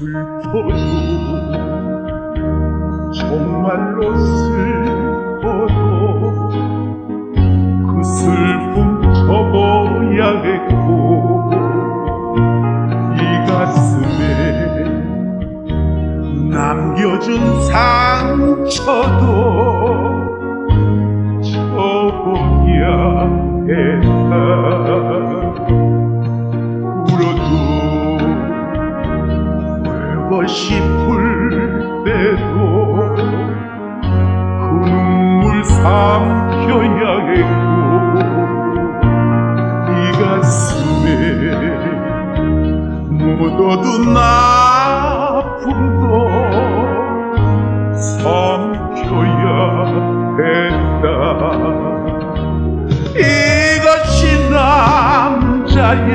슬퍼도 정말로 슬퍼도 그 슬픔 접어야겠고 이 가슴에 남겨준 상처도 접어야 했다. 싶을 때도 그 눈물 삼켜야 했고 이 가슴에 묻어둔 아픔도 삼켜야 했다. 이것이 남자의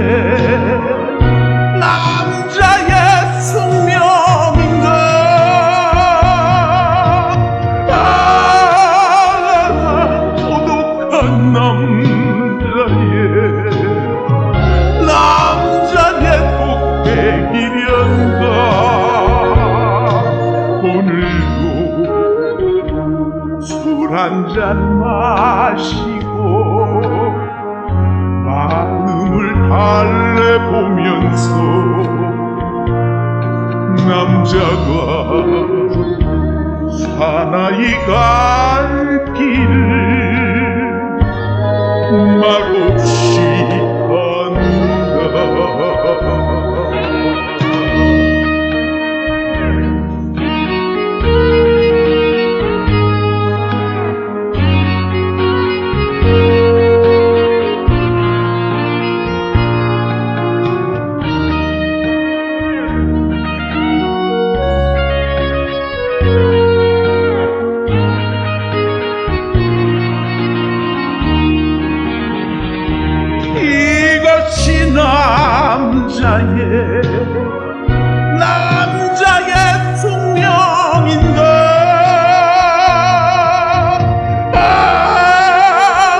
한잔 마시고 마음을 달래보면서 남자가 사나이 갈 길을 남자의 남자의 숙명인가 아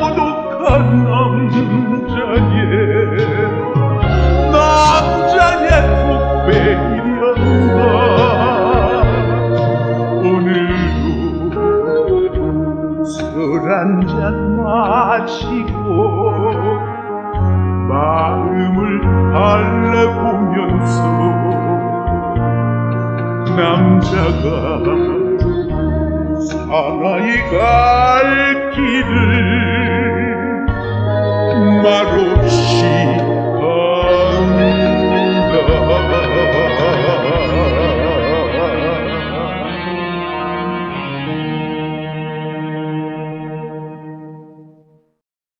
고독한 남자의 남자의 독백이련가 오늘도 술 한잔 마시고 마음을 달래보면서 남자가 사나이 갈 길을 말없이